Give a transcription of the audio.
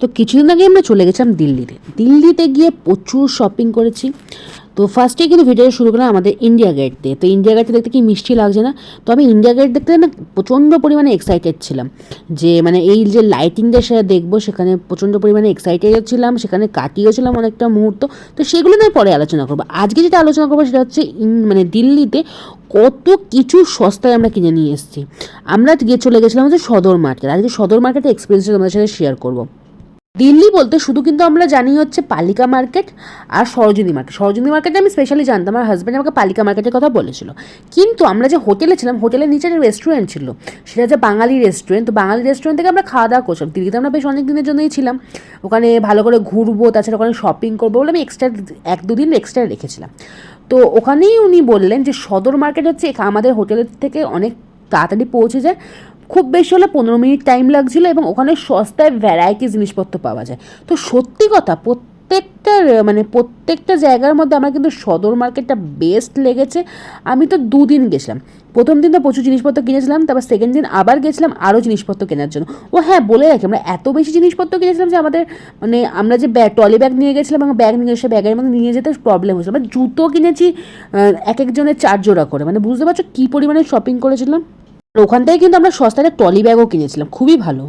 তো কিছুদিন আগে আমরা চলে গেছিলাম দিল্লিতে। দিল্লিতে গিয়ে প্রচুর শপিং করেছি। তো ফার্স্টে কিন্তু ভিডিওটা শুরু করলাম আমাদের ইন্ডিয়া গেট দিয়ে। তো ইন্ডিয়া গেটটা দেখতে কি মিষ্টি লাগছে না? তো আমি ইন্ডিয়া গেট দেখতে না প্রচণ্ড পরিমাণে এক্সাইটেড ছিলাম। যে মানে এই যে লাইটিংটা সেটা দেখব, সেখানে প্রচণ্ড পরিমাণে এক্সাইটেড ছিলাম, সেখানে কাটিয়েছিলাম অনেকটা মুহূর্ত। তো সেগুলো নিয়ে পরে আলোচনা করব। আজকে যেটা আলোচনা করব সেটা হচ্ছে মানে দিল্লিতে কত কিছু সস্তায় আমরা কিনে নিয়ে এসেছি। আমরা গিয়ে চলে গেছিলাম হচ্ছে সদর মার্কেট আজকে সদর মার্কেটের এক্সপিরিয়েন্সটা তোমাদের সাথে শেয়ার করব। দিল্লি বলতে শুধু কিন্তু আমরা জানি হচ্ছে পালিকা মার্কেট আর সরোজিনী মার্কেট। সরোজিনী মার্কেটে আমি স্পেশালি জানতাম, আমার হাজব্যান্ড আমাকে পালিকা মার্কেটের কথা বলেছিল। কিন্তু আমরা যে হোটেলে ছিলাম, হোটেলের নিচে একটা রেস্টুরেন্ট ছিল। সেটা হচ্ছে বাঙালি রেস্টুরেন্ট তো বাঙালি রেস্টুরেন্ট থেকে আমরা খাওয়া দাওয়া করছিলাম। দিল্লিতে আমরা বেশ অনেক দিনের জন্যই ছিলাম। ওখানে ভালো করে ঘুরবো, তাছাড়া ওখানে শপিং করব বলে আমি এক্সট্রা এক দুদিন এক্সট্রা রেখেছিলাম। তো ওখানেই উনি বললেন যে সদর মার্কেট হচ্ছে আমাদের হোটেলের থেকে অনেক তাড়াতাড়ি পৌঁছে যায়। খুব বেশি হলে পনেরো মিনিট টাইম লাগছিল এবং ওখানে সস্তায় ভ্যারাইটি জিনিসপত্র পাওয়া যায়। তো সত্যি কথা, প্রত্যেকটা মানে প্রত্যেকটা জায়গার মধ্যে আমার কিন্তু সদর মার্কেটটা বেস্ট লেগেছে। আমি তো দুদিন গেছিলাম। প্রথম দিন তো প্রচুর জিনিসপত্র কিনেছিলাম, তারপর সেকেন্ড দিন আবার গেছিলাম আরও জিনিসপত্র কেনার জন্য। ও হ্যাঁ বলে রাখি, আমরা এত বেশি জিনিসপত্র কিনেছিলাম যে আমাদের মানে আমরা যে ব্যাগ ট্রলি ব্যাগ নিয়ে গেছিলাম এবং ব্যাগ নিয়ে এসে ব্যাগের মধ্যে নিয়ে যেতে প্রবলেম হয়েছিল। আমরা জুতো কিনেছি এক একজনের চার জোড়া করে। মানে বুঝতে পারছ কী পরিমাণে শপিং করেছিলাম? ওখান থেকে কিন্তু আমরা সস্তায় একটা ট্রলি ব্যাগও কিনেছিলাম খুবই ভালো।